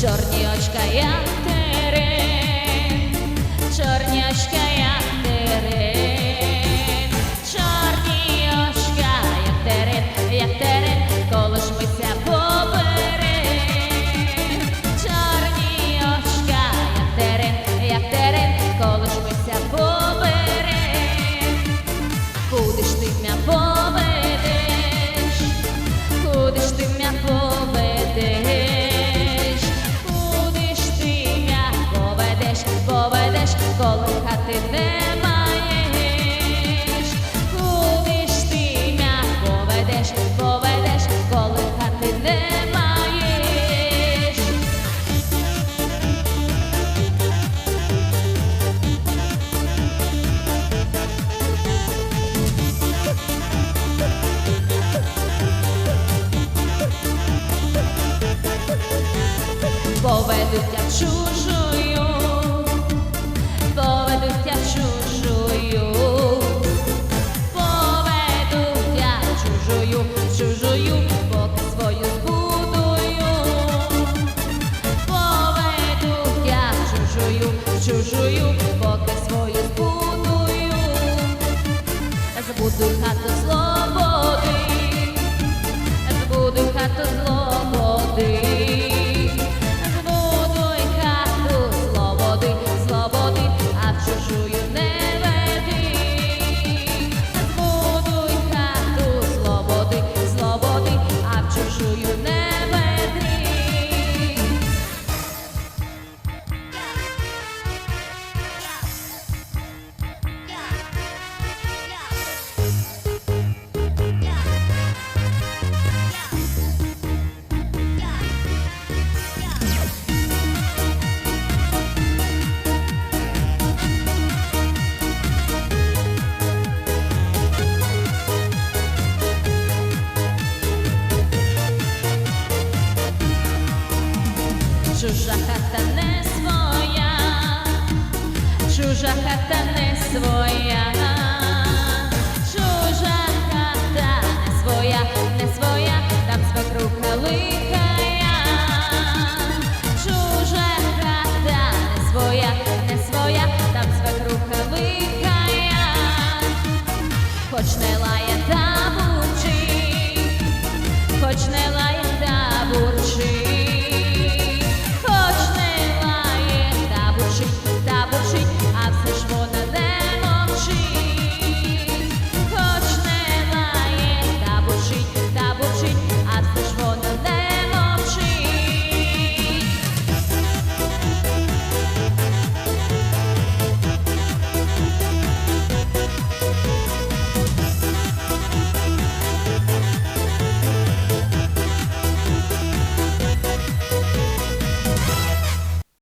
чорні очка я. поведуся чужою, поведуся чужою, поведуся чужою, чужою, поки свою збудую, поведуся чужою, чужою, поки свою збудую, збудую хату слово. чужа хата не своя, чужа хата не своя, чужа хата не своя, не своя, там свекруха халихая, чужа хата не своя, не своя, там свекруха лихая, хоч не лай.